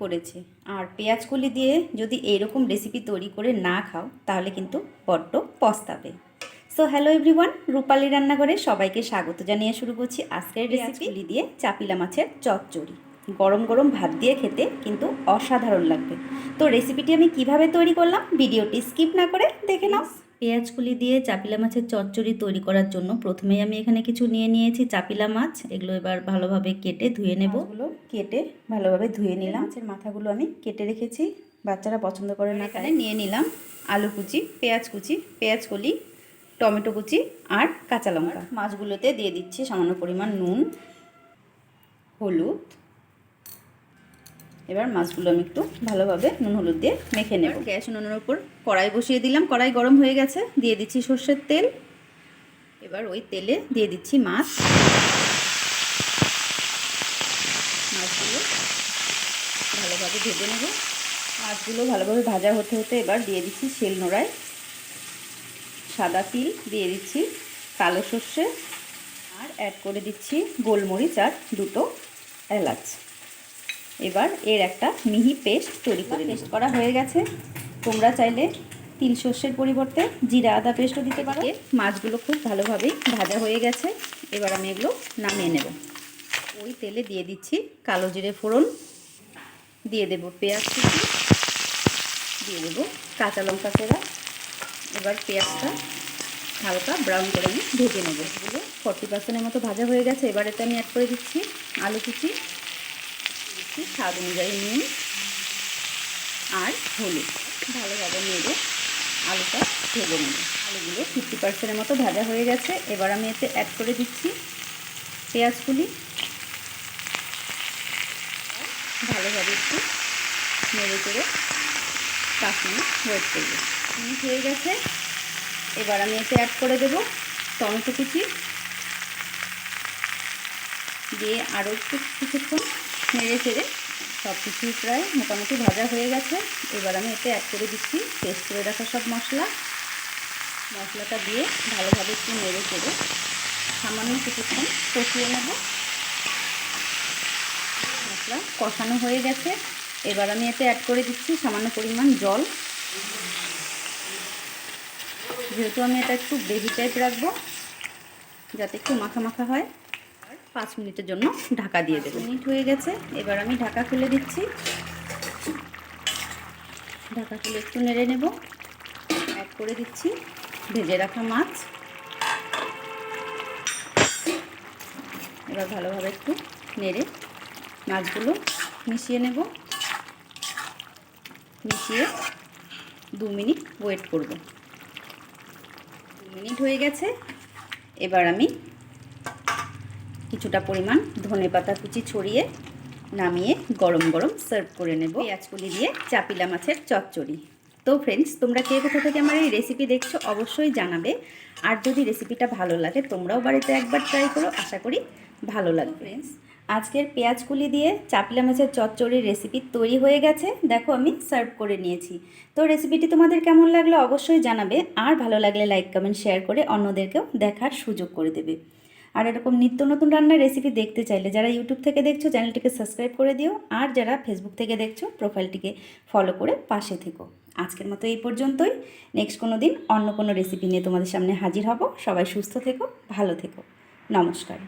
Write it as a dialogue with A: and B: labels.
A: পড়েছে আর পেঁয়াজ কলি দিয়ে যদি এইরকম রেসিপি তৈরি করে না খাও তাহলে কিন্তু বড্ড পস্তাবে। সো হ্যালো এভরিওয়ান রূপালী রান্নাঘরে সবাইকে স্বাগত জানিয়ে শুরু করছি আজকের রেসিপি দিয়ে চাপিলা মাছের চচ্চড়ি। গরম গরম ভাত দিয়ে খেতে কিন্তু অসাধারণ লাগবে। তো রেসিপিটি আমি কীভাবে তৈরি করলাম ভিডিওটি স্কিপ না করে দেখে নাও। পেঁয়াজকুলি দিয়ে চাপিলা মাছের চচ্চড়ি তৈরি করার জন্য প্রথমেই আমি এখানে কিছু নিয়ে নিয়েছি চাপিলা মাছ। এগুলো এবার ভালোভাবে কেটে ধুয়ে নেব। এগুলো কেটে ভালোভাবে ধুয়ে নিলাম। মাছের মাথাগুলো আমি কেটে রেখেছি। বাচ্চারা পছন্দ করে না এখানে নিয়ে নিলাম আলু কুচি পেঁয়াজ কুচি পেঁয়াজ কলি টমেটো কুচি আর কাঁচা লঙ্কা। মাছগুলোতে দিয়ে দিচ্ছি সামান্য পরিমাণ নুন হলুদ এবার মাছগুলো আমি একটু ভালোভাবে নুন হলুদ দিয়ে মেখে নেব। গ্যাস নুনের উপর কড়াই বসিয়ে দিলাম। কড়াই গরম হয়ে গেছে। দিয়ে দিচ্ছি সর্ষের তেল। এবার ওই তেলে দিয়ে দিচ্ছি মাছ। মাছগুলো ভালোভাবে ভেজে নেব। মাছগুলো ভালোভাবে ভাজা হতে হতে এবার দিয়ে দিচ্ছি শিল নোড়ায় সাদা তিল দিয়ে দিচ্ছি কালো সর্ষে। আর অ্যাড করে দিচ্ছি গোলমরিচ আর দুটো এলাচ। এবার এর একটা মিহি পেস্ট তৈরি করে পেস্ট করা হয়ে গেছে। তোমরা চাইলে তিল সর্ষের পরিবর্তে জিরা আদা পেস্টও দিতে পারো। মাছগুলো খুব ভালোভাবেই ভাজা হয়ে গেছে। এবার আমি এগুলো নামিয়ে নেব। ওই তেলে দিয়ে দিচ্ছি কালো জিরে ফোড়ন। দিয়ে দেব পেঁয়াজ কুচি। দিয়ে দেবো কাঁচা লঙ্কা চেরা এবার পেঁয়াজটা হালকা ব্রাউন করে আমি ভেজে নেব। এগুলো ফর্টি পার্সেন্টের মতো ভাজা হয়ে গেছে। এবারেতে আমি অ্যাড করে দিচ্ছি আলু কুচি। দিচ্ছি স্বাদ অনুযায়ী নুন আর হলুদ। ভালোভাবে নেড়ে আলুটা ভেজে নেব। আলুগুলো ফিফটি পার্সেন্টের মতো ভাজা হয়ে গেছে। এবার আমি এতে অ্যাড করে দিচ্ছি পেঁয়াজগুলি। ভালোভাবে একটু নেড়ে করে পাঁচ মিনিট ওয়েট করব। মিনিট হয়ে গেছে। এবার আমি এতে অ্যাড করে দেব টমেটো কুচি। দিয়ে আরও একটু কিছুক্ষণ নেড়ে চেড়ে সব কিছুই প্রায় মোটামুটি ভাজা হয়ে গেছে। এবার আমি এতে অ্যাড করে দিচ্ছি পেস্ট করে রাখা সব মশলা। মশলাটা দিয়ে ভালোভাবে একটু নেড়ে চেড়ে সামান্য কিছুক্ষণ কষিয়ে নেব। মশলা কষানো হয়ে গেছে। এবার আমি এতে অ্যাড করে দিচ্ছি সামান্য পরিমাণ জল। যেহেতু আমি এটা একটু বেবি টাইপ রাখব, যাতে একটু মাখা মাখা হয়। পাঁচ মিনিটের জন্য ঢাকা দিয়ে দেবো। মিনিট হয়ে গেছে। এবার আমি ঢাকা খুলে দিচ্ছি। ঢাকা খুলে একটু নেড়ে নেব। অ্যাড করে দিচ্ছি ভেজে রাখা মাছ। এবার ভালোভাবে একটু নেড়ে মাছগুলো মিশিয়ে নেব। মিশিয়ে দু মিনিট ওয়েট করব। মিনিট হয়ে গেছে। এবার আমি কিছুটা পরিমাণ ধনে পাতা কুচি ছড়িয়ে নামিয়ে গরম গরম সার্ভ করে নেব। পেঁয়াজকুলি দিয়ে চাপিলা মাছের চচ্চড়ি। তো ফ্রেন্ডস তোমরা কে কোথা থেকে আমার এই রেসিপি দেখছ অবশ্যই জানাবে। আর যদি রেসিপিটা ভালো লাগে তোমরাও বাড়িতে একবার ট্রাই করো আশা করি ভালো লাগবে। ফ্রেন্ডস আজকের পেঁয়াজকুলি দিয়ে চাপলা মাছের চচ্চড়ির রেসিপি তৈরি হয়ে গেছে। দেখো আমি সার্ভ করে নিয়েছি। তো রেসিপিটি তোমাদের কেমন লাগল অবশ্যই জানাবে। আর ভালো লাগলে লাইক কমেন্ট শেয়ার করে অন্যদেরকেও দেখার সুযোগ করে দেবে। আর এরকম নিত্য নতুন রান্নার রেসিপি দেখতে চাইলে যারা ইউটিউব থেকে দেখছ, চ্যানেলটিকে সাবস্ক্রাইব করে দিও। আর যারা ফেসবুক থেকে দেখছ প্রোফাইলটিকে ফলো করে পাশে থেকো। আজকের মতো এই পর্যন্তই। নেক্সট কোনো দিন অন্য কোনো রেসিপি নিয়ে তোমাদের সামনে হাজির হব। সবাই সুস্থ থেকো, ভালো থেকো। নমস্কার।